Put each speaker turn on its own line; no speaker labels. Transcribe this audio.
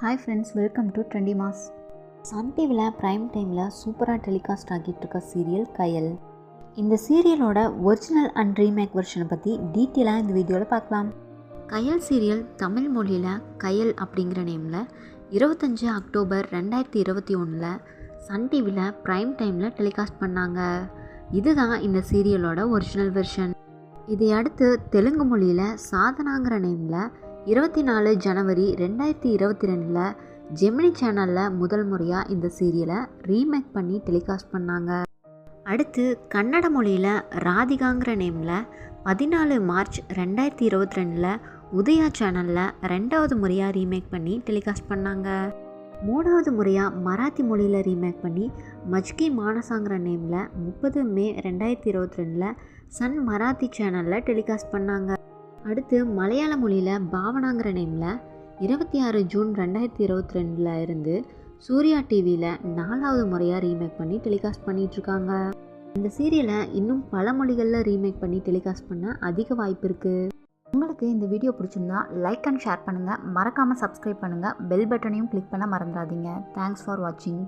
Hi friends welcome to trendy mass Sun டிவியில் prime டைமில் சூப்பராக டெலிகாஸ்ட் ஆகிட்டு இருக்க சீரியல் கயல் இந்த சீரியலோட ஒரிஜினல் அண்ட் ரீமேக் வெர்ஷனை பற்றி டீட்டெயிலாக இந்த வீடியோவில் பார்க்கலாம். கயல் சீரியல் தமிழ் மொழியில் கயல் அப்படிங்கிற நேமில் இருபத்தஞ்சு அக்டோபர் ரெண்டாயிரத்தி இருபத்தி ஒன்றில் சன் டிவியில் ப்ரைம் டைமில் டெலிகாஸ்ட் பண்ணாங்க. இதுதான் இந்த சீரியலோட ஒரிஜினல் வெர்ஷன் இதை அடுத்து தெலுங்கு மொழியில் சாதனாங்கிற நேமில் இருபத்தி நாலு ஜனவரி ரெண்டாயிரத்தி இருபத்தி ரெண்டில் ஜெமினி சேனலில் முதல் முறையாக இந்த சீரியலை ரீமேக் பண்ணி டெலிகாஸ்ட் பண்ணாங்க. அடுத்து கன்னட மொழியில் ராதிகாங்கிற நேமில் பதினாலு மார்ச் ரெண்டாயிரத்தி இருபத்தி ரெண்டில் உதயா சேனலில் ரெண்டாவது முறையாக ரீமேக் பண்ணி டெலிகாஸ்ட் பண்ணாங்க. மூணாவது முறையாக மராத்தி மொழியில் ரீமேக் பண்ணி மஜ்கி மானசாங்கிற நேமில் முப்பது மே ரெண்டாயிரத்தி இருபத்தி ரெண்டில் சன் மராத்தி சேனலில் டெலிகாஸ்ட் பண்ணாங்க. அடுத்து மலையாள மொழியில் பாவனாங்கிற நேமில் இருபத்தி ஆறு ஜூன் ரெண்டாயிரத்தி இருபத்தி ரெண்டில் இருந்து சூர்யா டிவியில் நாலாவது முறையாக ரீமேக் பண்ணி டெலிகாஸ்ட் பண்ணிகிட்ருக்காங்க இந்த சீரியலை இன்னும் பல மொழிகளில் ரீமேக் பண்ணி டெலிகாஸ்ட் பண்ண அதிக வாய்ப்பு இருக்குது உங்களுக்கு இந்த வீடியோ பிடிச்சிருந்தா லைக் அண்ட் ஷேர் பண்ணுங்கள் மறக்காமல் சப்ஸ்கிரைப் பண்ணுங்கள் பெல் பட்டனையும் கிளிக் பண்ண மறந்துடாதீங்க. தேங்க்ஸ் ஃபார் வாட்சிங்